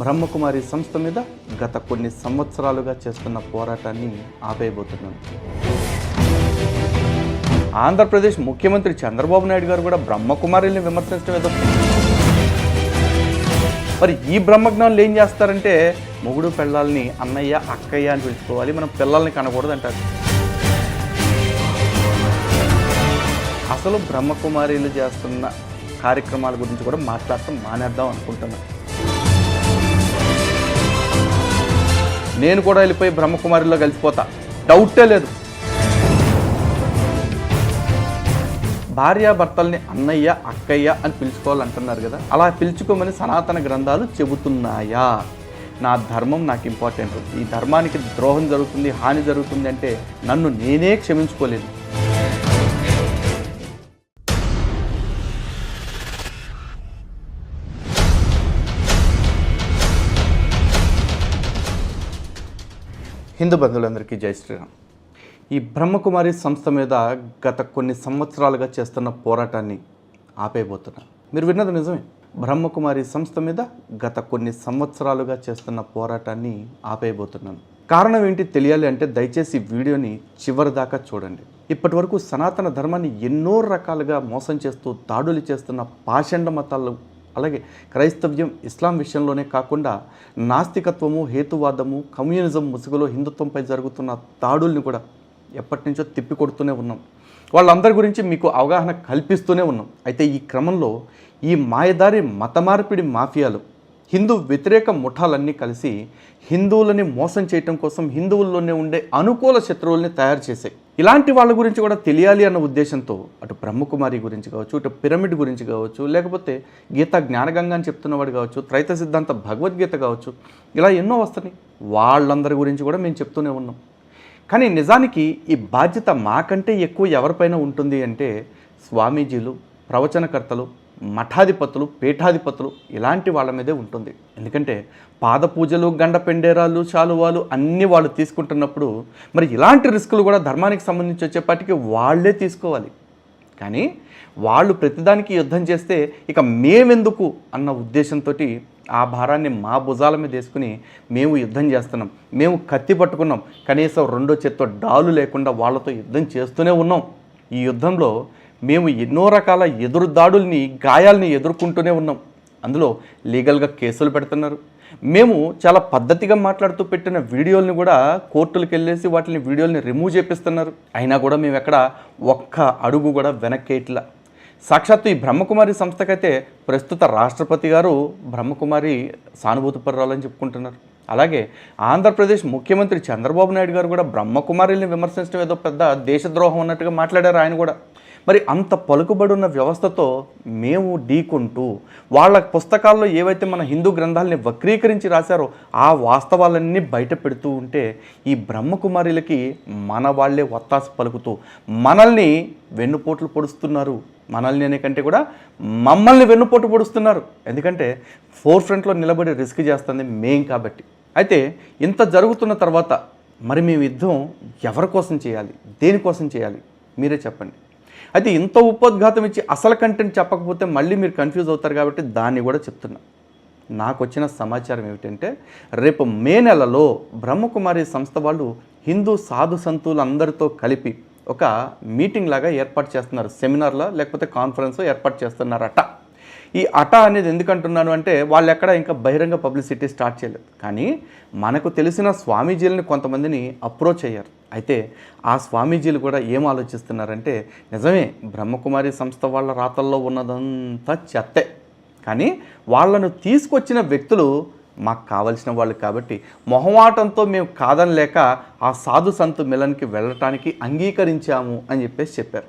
బ్రహ్మకుమారి సంస్థ మీద గత కొన్ని సంవత్సరాలుగా చేస్తున్న పోరాటాన్ని ఆపేయబోతున్నాను ఆంధ్రప్రదేశ్ ముఖ్యమంత్రి చంద్రబాబు నాయుడు గారు కూడా బ్రహ్మకుమారిని విమర్శించడం ఏదో. మరి ఈ బ్రహ్మజ్ఞానులు ఏం చేస్తారంటే మొగుడు పిల్లల్ని అన్నయ్య అక్కయ్య అని పిలుచుకోవాలి మనం పిల్లల్ని కనకూడదు అంటారు. అసలు బ్రహ్మకుమారిలు చేస్తున్న కార్యక్రమాల గురించి కూడా మాట్లాడటం మానేద్దాం అనుకుంటున్నాను నేను కూడా వెళ్ళిపోయి బ్రహ్మకుమారిలో కలిసిపోతా. డౌటే లేదు. భార్యాభర్తల్ని అన్నయ్య అక్కయ్య అని పిలుచుకోవాలంటున్నారు కదా అలా పిలుచుకోమని సనాతన గ్రంథాలు చెబుతున్నాయా? నా ధర్మం నాకు ఇంపార్టెంట్ ఈ ధర్మానికి ద్రోహం జరుగుతుంది హాని జరుగుతుంది అంటే నన్ను నేనే క్షమించుకోలేదు. హిందూ బంధువులందరికీ జై శ్రీరామ్. ఈ బ్రహ్మకుమారి సంస్థ మీద గత కొన్ని సంవత్సరాలుగా చేస్తున్న పోరాటాన్ని ఆపేయబోతున్నాను మీరు విన్నది నిజమే. బ్రహ్మకుమారి సంస్థ మీద గత కొన్ని సంవత్సరాలుగా చేస్తున్న పోరాటాన్ని ఆపేయబోతున్నాను. కారణం ఏంటి తెలియాలి అంటే దయచేసి వీడియోని చివరి దాకా చూడండి. ఇప్పటి వరకు సనాతన ధర్మాన్ని ఎన్నో రకాలుగా మోసం చేస్తూ దాడులు చేస్తున్న పాషండ మతాలు అలాగే క్రైస్తవ్యం ఇస్లాం విషయంలోనే కాకుండా నాస్తికత్వము హేతువాదము కమ్యూనిజం ముసుగులో హిందుత్వంపై జరుగుతున్న దాడుల్ని కూడా ఎప్పటి నుంచో తిప్పికొడుతూనే ఉన్నాం. వాళ్ళందరి గురించి మీకు అవగాహన కల్పిస్తూనే ఉన్నాం. అయితే ఈ క్రమంలో ఈ మాయదారి మతమార్పిడి మాఫియాలు హిందూ వ్యతిరేక ముఠాలన్నీ కలిసి హిందువులని మోసం చేయటం కోసం హిందువుల్లోనే ఉండే అనుకూల శత్రువుల్ని తయారు చేశాయి. ఇలాంటి వాళ్ళ గురించి కూడా తెలియాలి అన్న ఉద్దేశంతో అటు బ్రహ్మకుమారి గురించి కావచ్చు ఇటు పిరమిడ్ గురించి కావచ్చు లేకపోతే గీత జ్ఞానగంగా అని చెప్తున్నవాడు కావచ్చు త్రైత సిద్ధాంత భగవద్గీత కావచ్చు ఇలా ఎన్నో వస్తున్నాయి. వాళ్ళందరి గురించి కూడా మేము చెప్తూనే ఉన్నాం. కానీ నిజానికి ఈ బాధ్యత మాకంటే ఎక్కువ ఎవరిపైన ఉంటుంది అంటే స్వామీజీలు ప్రవచనకర్తలు మఠాధిపతులు పీఠాధిపతులు ఇలాంటి వాళ్ళ మీదే ఉంటుంది. ఎందుకంటే పాద పూజలు గండ పెండేరాలు శాలువాలు అన్నీ వాళ్ళు తీసుకుంటున్నప్పుడు మరి ఇలాంటి రిస్కులు కూడా ధర్మానికి సంబంధించి వచ్చేపాటికి వాళ్ళే తీసుకోవాలి. కానీ వాళ్ళు ప్రతిదానికి యుద్ధం చేస్తే ఇక మేమెందుకు అన్న ఉద్దేశంతో ఆ భారాన్ని మా భుజాల మీద వేసుకుని మేము యుద్ధం చేస్తున్నాం. మేము కత్తి పట్టుకున్నాం. కనీసం రెండో చేత్తో డాలు లేకుండా వాళ్ళతో యుద్ధం చేస్తూనే ఉన్నాం. ఈ యుద్ధంలో మేము ఎన్నో రకాల ఎదురు దాడుల్ని గాయాల్ని ఎదుర్కొంటూనే ఉన్నాం. అందులో లీగల్గా కేసులు పెడుతున్నారు. మేము చాలా పద్ధతిగా మాట్లాడుతూ పెట్టిన వీడియోల్ని కూడా కోర్టులకు వెళ్ళేసి వాటిని వీడియోల్ని రిమూవ్ చేపిస్తున్నారు. అయినా కూడా మేము ఎక్కడ ఒక్క అడుగు కూడా వెనక్కేట్లా సాక్షాత్తు ఈ బ్రహ్మకుమారి సంస్థకైతే ప్రస్తుత రాష్ట్రపతి గారు బ్రహ్మకుమారి సానుభూతి పర్రాలని చెప్పుకుంటున్నారు. అలాగే ఆంధ్రప్రదేశ్ ముఖ్యమంత్రి చంద్రబాబు నాయుడు గారు కూడా బ్రహ్మకుమారిని విమర్శించడం ఏదో పెద్ద దేశద్రోహం అన్నట్టుగా మాట్లాడారు ఆయన కూడా. మరి అంత పలుకుబడి ఉన్న వ్యవస్థతో మేము ఢీకొంటూ వాళ్ళ పుస్తకాల్లో ఏవైతే మన హిందూ గ్రంథాలని వక్రీకరించి రాశారో ఆ వాస్తవాలన్నీ బయట పెడుతూ ఉంటే ఈ బ్రహ్మకుమారిలకి మన వాళ్ళే వత్తాసు పలుకుతూ మనల్ని వెన్నుపోట్లు పొడుస్తున్నారు. మనల్ని అనే కంటే కూడా మమ్మల్ని వెన్నుపోటు పొడుస్తున్నారు. ఎందుకంటే ఫోర్ ఫ్రంట్లో నిలబడి రిస్క్ చేస్తుంది మేం కాబట్టి. అయితే ఇంత జరుగుతున్న తర్వాత మరి మేము యుద్ధం ఎవరి కోసం చేయాలి? దేనికోసం చేయాలి? మీరే చెప్పండి. అయితే ఇంత ఉపోద్ఘాతం ఇచ్చి అసలు కంటెంట్ చెప్పకపోతే మళ్ళీ మీరు కన్ఫ్యూజ్ అవుతారు కాబట్టి దాన్ని కూడా చెప్తున్నా. నాకు వచ్చిన సమాచారం ఏమిటంటే రేపు మే నెలలో బ్రహ్మకుమారి సంస్థ వాళ్ళు హిందూ సాధు సంతువులు అందరితో కలిపి ఒక మీటింగ్ లాగా ఏర్పాటు చేస్తున్నారు. సెమినార్లో లేకపోతే కాన్ఫరెన్స్ ఏర్పాటు చేస్తున్నారట. ఈ అట అనేది ఎందుకంటున్నాను అంటే వాళ్ళు ఎక్కడ ఇంకా బహిరంగ పబ్లిసిటీ స్టార్ట్ చేయలేదు. కానీ మనకు తెలిసిన స్వామీజీలని కొంతమందిని అప్రోచ్ అయ్యారు. అయితే ఆ స్వామీజీలు కూడా ఏం ఆలోచిస్తున్నారంటే నిజమే బ్రహ్మకుమారి సంస్థ వాళ్ళ రాతల్లో ఉన్నదంతా చెత్తే. కానీ వాళ్ళను తీసుకొచ్చిన వ్యక్తులు మాకు కావలసిన వాళ్ళు కాబట్టి మొహమాటంతో మేము కాదనలేక ఆ సాధు సంతు మిలన్కి వెళ్ళటానికి అంగీకరించాము అని చెప్పేసి చెప్పారు.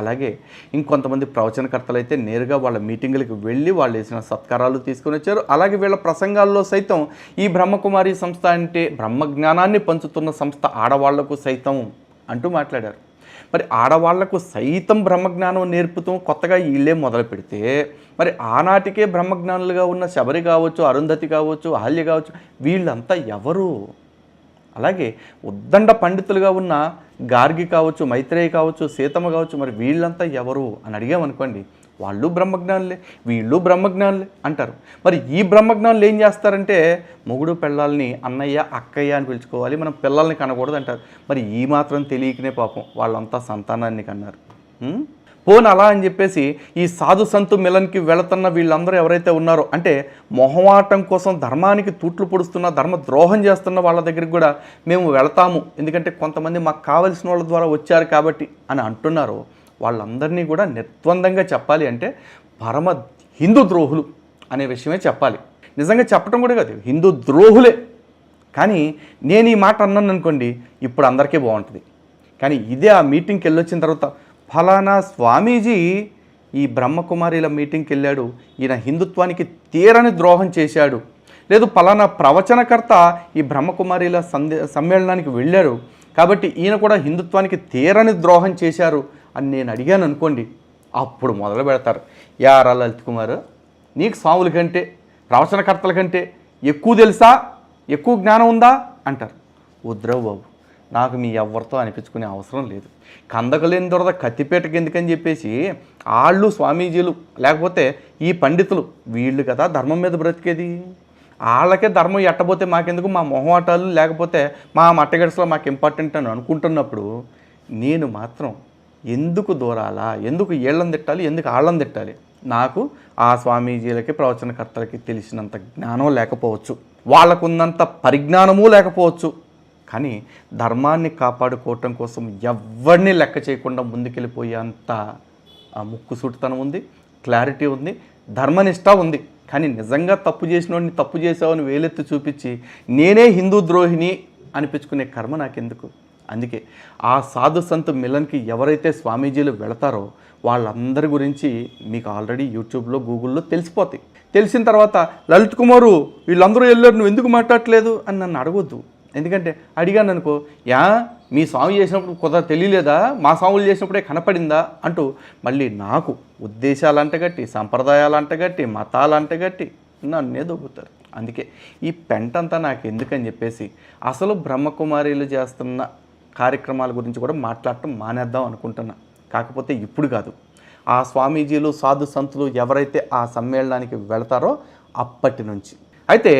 అలాగే ఇంకొంతమంది ప్రవచనకర్తలు అయితే నేరుగా వాళ్ళ మీటింగులకు వెళ్ళి వాళ్ళు వేసిన సత్కారాలు తీసుకొని వచ్చారు. అలాగే వీళ్ళ ప్రసంగాల్లో సైతం ఈ బ్రహ్మకుమారి సంస్థ అంటే బ్రహ్మజ్ఞానాన్ని పంచుతున్న సంస్థ ఆడవాళ్ళకు సైతం అంటూ మాట్లాడారు. మరి ఆడవాళ్ళకు సైతం బ్రహ్మజ్ఞానం నేర్పుతూ కొత్తగా వీళ్ళే మొదలు పెడితే మరి ఆనాటికే బ్రహ్మజ్ఞానులుగా ఉన్న శబరి కావచ్చు అరుంధతి కావచ్చు అహల్య కావచ్చు వీళ్ళంతా ఎవరు? అలాగే ఉద్దండ పండితులుగా ఉన్న గార్గి కావచ్చు మైత్రేయి కావచ్చు సీతమ్మ కావచ్చు మరి వీళ్ళంతా ఎవరు అని అడిగామనుకోండి వాళ్ళు బ్రహ్మజ్ఞానులే వీళ్ళు బ్రహ్మజ్ఞానులే అంటారు. మరి ఈ బ్రహ్మజ్ఞానులు ఏం చేస్తారంటే మొగుడు పిల్లల్ని అన్నయ్య అక్కయ్య అని పిలుచుకోవాలి మనం పిల్లల్ని కనకూడదు అంటారు. మరి ఈ మాత్రం తెలియకనే పాపం వాళ్ళంతా సంతానాన్ని కన్నారు. పోను అలా అని చెప్పేసి ఈ సాధు సంతు మిలన్కి వెళుతున్న వీళ్ళందరూ ఎవరైతే ఉన్నారో అంటే మొహమాటం కోసం ధర్మానికి తూట్లు పొడుస్తున్న ధర్మ ద్రోహం చేస్తున్న వాళ్ళ దగ్గరికి కూడా మేము వెళతాము. ఎందుకంటే కొంతమంది మాకు కావలసిన వాళ్ళ ద్వారా వచ్చారు కాబట్టి అని అంటున్నారు వాళ్ళందరినీ కూడా నిర్ద్వందంగా చెప్పాలి అంటే పరమ హిందూ ద్రోహులు అనే విషయమే చెప్పాలి. నిజంగా చెప్పడం కూడా కాదు హిందూ ద్రోహులే. కానీ నేను ఈ మాట అన్నాను అనుకోండి ఇప్పుడు అందరికీ బాగుంటుంది. కానీ ఇదే ఆ మీటింగ్కి వెళ్ళొచ్చిన తర్వాత ఫలానా స్వామీజీ ఈ బ్రహ్మకుమారిల మీటింగ్కి వెళ్ళాడు. ఈయన హిందుత్వానికి తీరని ద్రోహం చేశాడు. లేదు ఫలానా ప్రవచనకర్త ఈ బ్రహ్మకుమారిల సందే సమ్మేళనానికి వెళ్ళారు కాబట్టి ఈయన కూడా హిందుత్వానికి తీరని ద్రోహం చేశారు అని నేను అడిగాను అనుకోండి. అప్పుడు మొదలు పెడతారు. యారా లలిత్ కుమార్ నీకు స్వాముల కంటే ప్రవచనకర్తల కంటే ఎక్కువ తెలుసా? ఎక్కువ జ్ఞానం ఉందా? అంటారు. ఉద్రవ్ బాబు నాకు మీ ఎవరితో అనిపించుకునే అవసరం లేదు. కందకలేని దొరద కత్తిపేటకి ఎందుకని చెప్పేసి వాళ్ళు స్వామీజీలు లేకపోతే ఈ పండితులు వీళ్ళు కదా ధర్మం మీద బ్రతికేది? వాళ్ళకే ధర్మం ఎట్టబోతే మాకెందుకు? మా మొహమాటాలు లేకపోతే మా మట్టగడిసలో మాకు ఇంపార్టెంట్ అని అనుకుంటున్నప్పుడు నేను మాత్రం ఎందుకు దూరాలా? ఎందుకు ఏళ్ళని తిట్టాలి? ఎందుకు ఆళ్ళని తిట్టాలి? నాకు ఆ స్వామీజీలకి ప్రవచనకర్తలకి తెలిసినంత జ్ఞానం లేకపోవచ్చు. వాళ్ళకున్నంత పరిజ్ఞానము లేకపోవచ్చు. కానీ ధర్మాన్ని కాపాడుకోవటం కోసం ఎవరిని లెక్క చేయకుండా ముందుకెళ్ళిపోయేంత ఆ ముక్కుసూటితనం ఉంది క్లారిటీ ఉంది ధర్మనిష్ట ఉంది. కానీ నిజంగా తప్పు చేసినోడిని తప్పు చేసావని వేలెత్తి చూపించి నేనే హిందూ ద్రోహిని అనిపించుకునే కర్మ నాకెందుకు? అందుకే ఆ సాధు సంత్ మిలన్కి ఎవరైతే స్వామీజీలు వెళతారో వాళ్ళందరి గురించి మీకు ఆల్రెడీ యూట్యూబ్లో గూగుల్లో తెలిసిపోతాయి. తెలిసిన తర్వాత లలిత్ కుమారు వీళ్ళందరూ వెళ్ళారు నువ్వు ఎందుకు మాట్లాడలేదు అని నన్ను అడగొద్దు. ఎందుకంటే అడిగాను అనుకో యా మీ స్వామి చేసినప్పుడు కొద్దిగా తెలియలేదా? మా స్వాములు చేసినప్పుడే కనపడిందా? అంటూ మళ్ళీ నాకు ఉద్దేశాలు అంటగట్టి సంప్రదాయాలు అంటగట్టి మతాలు అంటగట్టి నన్నే దొబ్బుతారు అందుకే ఈ పెంటంతా నాకు ఎందుకని చెప్పేసి అసలు బ్రహ్మకుమారీలు చేస్తున్న కార్యక్రమాల గురించి కూడా మాట్లాడటం మానేద్దాం అనుకుంటున్నా. కాకపోతే ఇప్పుడు కాదు. ఆ స్వామీజీలు సాధు సంతులు ఎవరైతే ఆ సమ్మేళనానికి వెళతారో అప్పటి నుంచి. అయితే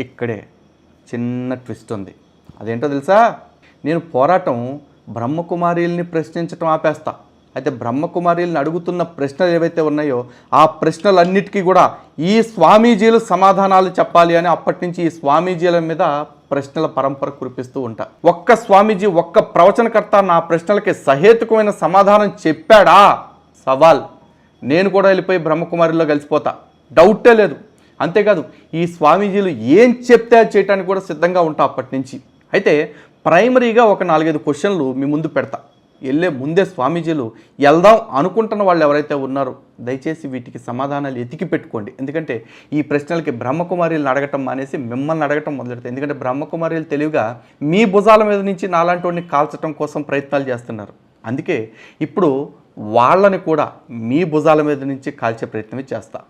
ఇక్కడే చిన్న ట్విస్ట్ ఉంది. అదేంటో తెలుసా? నేను పోరాటం బ్రహ్మకుమారీల్ని ప్రశ్నించటం ఆపేస్తా. అయితే బ్రహ్మకుమారీలను అడుగుతున్న ప్రశ్నలు ఏవైతే ఉన్నాయో ఆ ప్రశ్నలన్నిటికీ కూడా ఈ స్వామీజీలు సమాధానాలు చెప్పాలి అని అప్పటి నుంచి ఈ స్వామీజీల మీద ప్రశ్నల పరంపర కురిపిస్తూ ఉంటా. ఒక్క స్వామీజీ ఒక్క ప్రవచనకర్త నా ప్రశ్నలకి సహేతుకమైన సమాధానం చెప్పాడా? సవాల్. నేను కూడా వెళ్ళిపోయి బ్రహ్మకుమారిలో కలిసిపోతా. డౌటే లేదు. అంతేకాదు ఈ స్వామీజీలు ఏం చెప్తే చేయటానికి చేయడానికి కూడా సిద్ధంగా ఉంటా అప్పటి నుంచి. అయితే ప్రైమరీగా ఒక నాలుగైదు క్వశ్చన్లు మీ ముందు పెడతా. వెళ్ళే ముందే స్వామీజీలు వెళ్దాం అనుకుంటున్న వాళ్ళు ఎవరైతే ఉన్నారో దయచేసి వీటికి సమాధానాలు ఎతికి పెట్టుకోండి. ఎందుకంటే ఈ ప్రశ్నలకి బ్రహ్మకుమారీలను అడగటం మానేసి మిమ్మల్ని అడగటం మొదలెడతాయి. ఎందుకంటే బ్రహ్మకుమారీలు తెలివిగా మీ భుజాల మీద నుంచి నాలాంటి వాడిని కాల్చడం కోసం ప్రయత్నాలు చేస్తున్నారు. అందుకే ఇప్పుడు వాళ్ళని కూడా మీ భుజాల మీద నుంచి కాల్చే ప్రయత్నమే చేస్తా.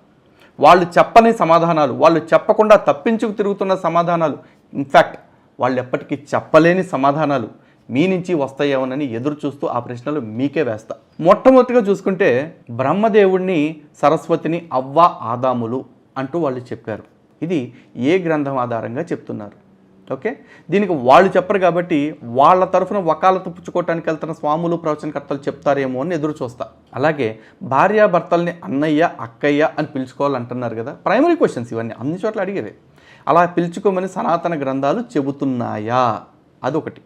వాళ్ళు చెప్పని సమాధానాలు వాళ్ళు చెప్పకుండా తప్పించుకు తిరుగుతున్న సమాధానాలు ఇన్ఫ్యాక్ట్ వాళ్ళు ఎప్పటికీ చెప్పలేని సమాధానాలు మీ నుంచి వస్తాయేమోనని ఎదురు చూస్తూ ఆ ప్రశ్నలు మీకే వేస్తా. మొట్టమొదటిగా చూసుకుంటే బ్రహ్మదేవుణ్ణి సరస్వతిని అవ్వ ఆదాములు అంటూ వాళ్ళు చెప్పారు. ఇది ఏ గ్రంథం ఆధారంగా చెప్తున్నారు? ఓకే? దీనికి వాళ్ళు చెప్పరు కాబట్టి వాళ్ళ తరఫున వకాలత పుచ్చుకోవటానికి వెళ్తున్న స్వాములు ప్రవచనకర్తలు చెప్తారేమో అని ఎదురు చూస్తా. అలాగే భార్యాభర్తల్ని అన్నయ్య అక్కయ్య అని పిలుచుకోవాలంటున్నారు కదా? ప్రైమరీ క్వశ్చన్స్ ఇవన్నీ అన్ని చోట్ల అడిగేది. అలా పిలుచుకోమని సనాతన గ్రంథాలు చెబుతున్నాయా? అదొకటి.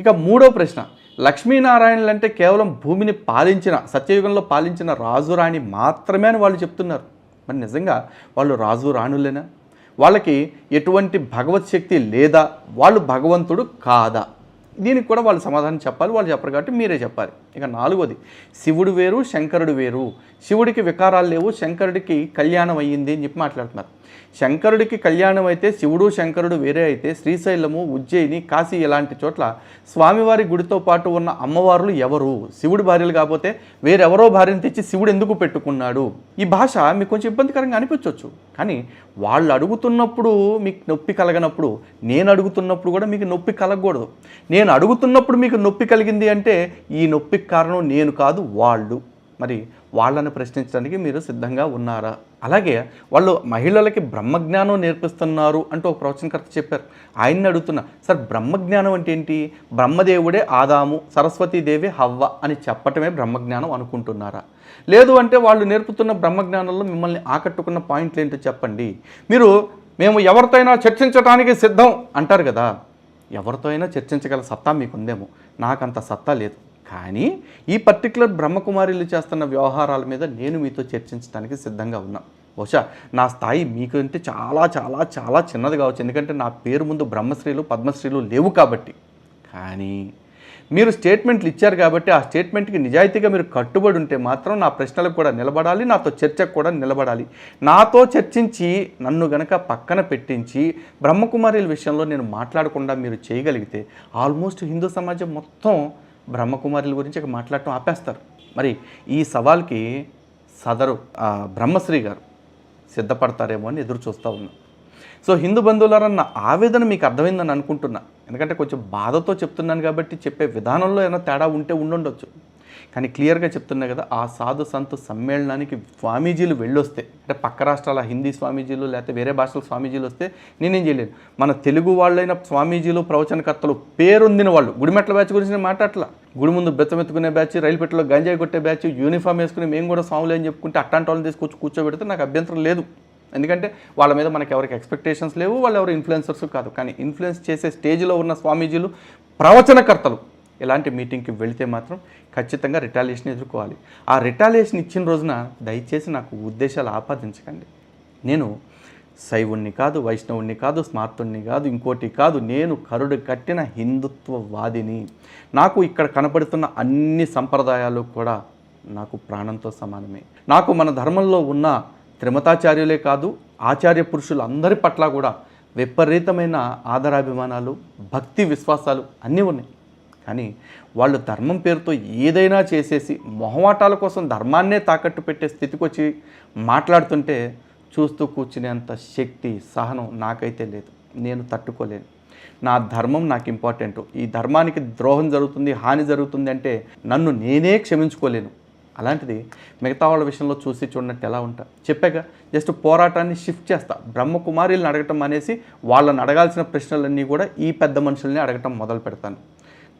ఇక మూడో ప్రశ్న లక్ష్మీనారాయణలు అంటే కేవలం భూమిని పాలించిన సత్యయుగంలో పాలించిన రాజు రాణి మాత్రమే అని వాళ్ళు చెప్తున్నారు. మరి నిజంగా వాళ్ళు రాజు రాణులేనా? వాళ్ళకి ఎటువంటి భగవత్ శక్తి లేదా వాళ్ళు భగవంతుడు కాదా? దీనికి కూడా వాళ్ళు సమాధానం చెప్పాలి వాళ్ళు చెప్పరు కాబట్టి మీరే చెప్పాలి. ఇక నాలుగోది శివుడు వేరు శంకరుడు వేరు. శివుడికి వికారాలు లేవు శంకరుడికి కళ్యాణం అయ్యింది అని చెప్పి మాట్లాడుతున్నారు. శంకరుడికి కళ్యాణం అయితే శివుడు శంకరుడు వేరే అయితే శ్రీశైలము ఉజ్జయిని కాశీ ఇలాంటి చోట్ల స్వామివారి గుడితో పాటు ఉన్న అమ్మవార్లు ఎవరు? శివుడి భార్యలు కాకపోతే వేరెవరో భార్యను తెచ్చి శివుడు ఎందుకు పెట్టుకున్నాడు? ఈ భాష మీకు కొంచెం ఇబ్బందికరంగా అనిపించవచ్చు కానీ వాళ్ళు అడుగుతున్నప్పుడు మీకు నొప్పి కలగనప్పుడు నేను అడుగుతున్నప్పుడు కూడా మీకు నొప్పి కలగకూడదు. నేను అడుగుతున్నప్పుడు మీకు నొప్పి కలిగింది అంటే ఈ నొప్పికి కారణం నేను కాదు వాళ్ళు. మరి వాళ్ళని ప్రశ్నించడానికి మీరు సిద్ధంగా ఉన్నారా? అలాగే వాళ్ళు మహిళలకి బ్రహ్మజ్ఞానం నేర్పిస్తున్నారు అంటూ ఒక ప్రవచనకర్త చెప్పారు. ఆయన్ని అడుగుతున్నా సార్ బ్రహ్మజ్ఞానం అంటే ఏంటి? బ్రహ్మదేవుడే ఆదాము సరస్వతీదేవి హవ్వ అని చెప్పటమే బ్రహ్మజ్ఞానం అనుకుంటున్నారా? లేదు అంటే వాళ్ళు నేర్పుతున్న బ్రహ్మజ్ఞానంలో మిమ్మల్ని ఆకట్టుకున్న పాయింట్లు ఏంటో చెప్పండి. మీరు మేము ఎవరితో అయినా చర్చించడానికి సిద్ధం అంటారు కదా? ఎవరితో అయినా చర్చించగల సత్తా మీకుందేమో. నాకంత సత్తా లేదు. కానీ ఈ పర్టికులర్ బ్రహ్మకుమారిలు చేస్తున్న వ్యవహారాల మీద నేను మీతో చర్చించడానికి సిద్ధంగా ఉన్నాను బహుశా నా స్థాయి మీకంటే చాలా చాలా చాలా చిన్నది కావచ్చు. ఎందుకంటే నా పేరు ముందు బ్రహ్మశ్రీలు పద్మశ్రీలు లేవు కాబట్టి. కానీ మీరు స్టేట్మెంట్లు ఇచ్చారు కాబట్టి ఆ స్టేట్మెంట్కి నిజాయితీగా మీరు కట్టుబడి ఉంటే మాత్రం నా ప్రశ్నలకు కూడా నిలబడాలి నాతో చర్చకు కూడా నిలబడాలి. నాతో చర్చించి నన్ను గనక పక్కన పెట్టించి బ్రహ్మకుమారిల విషయంలో నేను మాట్లాడకుండా మీరు చేయగలిగితే ఆల్మోస్ట్ హిందూ సమాజం మొత్తం బ్రహ్మకుమారుల గురించి ఇక మాట్లాడటం ఆపేస్తారు. మరి ఈ సవాల్కి సదరు బ్రహ్మశ్రీ గారు సిద్ధపడతారేమో అని ఎదురు చూస్తూ ఉన్నా. సో హిందూ బంధువులారన్న ఆవేదన మీకు అర్థమైందని అనుకుంటున్నా. ఎందుకంటే కొంచెం బాధతో చెప్తున్నాను కాబట్టి చెప్పే విధానంలో ఏమైనా తేడా ఉంటే ఉండుండొచ్చు. కానీ క్లియర్గా చెప్తున్నా కదా ఆ సాధు సంత సమ్మేళనానికి స్వామీజీలు వెళ్ళొస్తే అంటే పక్క రాష్ట్రాల హిందీ స్వామీజీలు లేకపోతే వేరే భాషల స్వామీజీలు వస్తే నేనేం చేయలేను మన తెలుగు వాళ్ళైన స్వామీజీలు ప్రవచనకర్తలు పేరొందిన వాళ్ళు గుడిమెట్ల బ్యాచ్ గురించి నేను మాట్లాడలా గుడి ముందు బెత్తమెత్తుకునే బ్యాచ్ రైలు పెట్టెలో గంజాయి కొట్టే బ్యాచ్ యూనిఫామ్ వేసుకుని మేము కూడా స్వాములు అని చెప్పుకుంటే అట్లాంటి వాళ్ళని తీసుకొచ్చి కూర్చోబెడితే నాకు అభ్యంతరం లేదు. ఎందుకంటే వాళ్ళ మీద మనకి ఎవరికి ఎక్స్పెక్టేషన్స్ లేవు వాళ్ళు ఎవరు ఇన్ఫ్లుయెన్సర్స్ కాదు. కానీ ఇన్ఫ్లుయెన్స్ చేసే స్టేజ్లో ఉన్న స్వామీజీలు ప్రవచనకర్తలు ఇలాంటి మీటింగ్కి వెళితే మాత్రం ఖచ్చితంగా రిటాలియేషన్ ఎదుర్కోవాలి. ఆ రిటాలియేషన్ ఇచ్చిన రోజున దయచేసి నాకు ఉద్దేశాలు ఆపాదించకండి. నేను శైవుణ్ణి కాదు వైష్ణవుణ్ణి కాదు స్మార్తుణ్ణి కాదు ఇంకోటి కాదు నేను కరుడు కట్టిన హిందుత్వవాదిని. నాకు ఇక్కడ కనపడుతున్న అన్ని సంప్రదాయాలు కూడా నాకు ప్రాణంతో సమానమే. నాకు మన ధర్మంలో ఉన్న త్రిమతాచార్యులే కాదు ఆచార్య పురుషులు అందరి పట్ల కూడా విపరీతమైన ఆదరాభిమానాలు భక్తి విశ్వాసాలు అన్నీ ఉన్నాయి. కానీ వాళ్ళు ధర్మం పేరుతో ఏదైనా చేసేసి మొహమాటాల కోసం ధర్మాన్నే తాకట్టు పెట్టే స్థితికి వచ్చి మాట్లాడుతుంటే చూస్తూ కూర్చునేంత శక్తి సహనం నాకైతే లేదు. నేను తట్టుకోలేను. నా ధర్మం నాకు ఇంపార్టెంట్. ఈ ధర్మానికి ద్రోహం జరుగుతుంది హాని జరుగుతుంది అంటే నన్ను నేనే క్షమించుకోలేను. అలాంటిది మిగతా వాళ్ళ విషయంలో చూసి చూడనట్టు ఎలా ఉంటా? చెప్పాక జస్ట్ పోరాటాన్ని షిఫ్ట్ చేస్తా. బ్రహ్మకుమారిలను అడగటం అనేసి వాళ్ళని అడగాల్సిన ప్రశ్నలన్నీ కూడా ఈ పెద్ద మనుషుల్ని అడగటం మొదలు పెడతాను.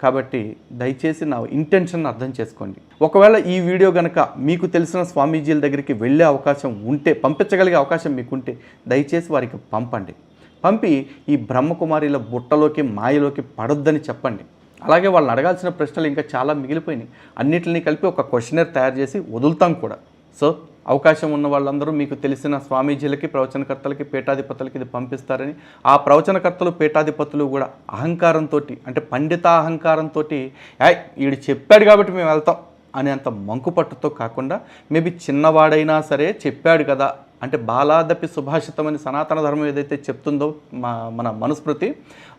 కాబట్టి దయచేసి నా ఇంటెన్షన్ అర్థం చేసుకోండి. ఒకవేళ ఈ వీడియో కనుక మీకు తెలిసిన స్వామీజీల దగ్గరికి వెళ్ళే అవకాశం ఉంటే పంపించగలిగే అవకాశం మీకుంటే దయచేసి వారికి పంపండి. పంపి ఈ బ్రహ్మకుమారిల బుట్టలోకి మాయలోకి పడొద్దని చెప్పండి. అలాగే వాళ్ళని అడగాల్సిన ప్రశ్నలు ఇంకా చాలా మిగిలిపోయినాయి. అన్నిటిని కలిపి ఒక క్వశ్చనర్ తయారు చేసి వదులుతాం కూడా. సో అవకాశం ఉన్న వాళ్ళందరూ మీకు తెలిసిన స్వామీజీలకి ప్రవచనకర్తలకి పీఠాధిపతులకి ఇది పంపిస్తారని. ఆ ప్రవచనకర్తలు పీఠాధిపతులు కూడా అహంకారంతో అంటే పండిత అహంకారంతో వీడు చెప్పాడు కాబట్టి మేము వెళ్తాం అనేంత మంకుపట్టుతో కాకుండా మేబీ చిన్నవాడైనా సరే చెప్పాడు కదా అంటే బాలాదపి సుభాషితం అని సనాతన ధర్మం ఏదైతే చెప్తుందో మా మన మనుస్మృతి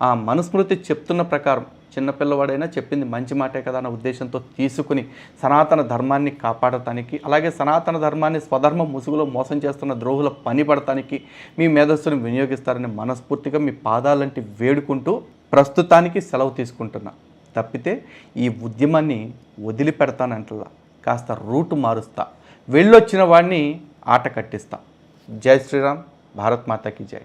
ఆ మనుస్మృతి చెప్తున్న ప్రకారం చిన్నపిల్లవాడైనా చెప్పింది మంచి మాటే కదా అన్న ఉద్దేశంతో తీసుకుని సనాతన ధర్మాన్ని కాపాడటానికి అలాగే సనాతన ధర్మాన్ని స్వధర్మ ముసుగులో మోసం చేస్తున్న ద్రోహుల పని పడటానికి మీ మేధస్సును వినియోగిస్తారని మనస్ఫూర్తిగా మీ పాదాలంటి వేడుకుంటూ ప్రస్తుతానికి సెలవు తీసుకుంటున్నా. తప్పితే ఈ ఉద్యమాన్ని వదిలిపెడతానంటలా కాస్త రూటు మారుస్తా. వెళ్ళొచ్చిన వాడిని ఆట కట్టిస్తా. జై శ్రీరామ్. భారత్ మాతాకి జై.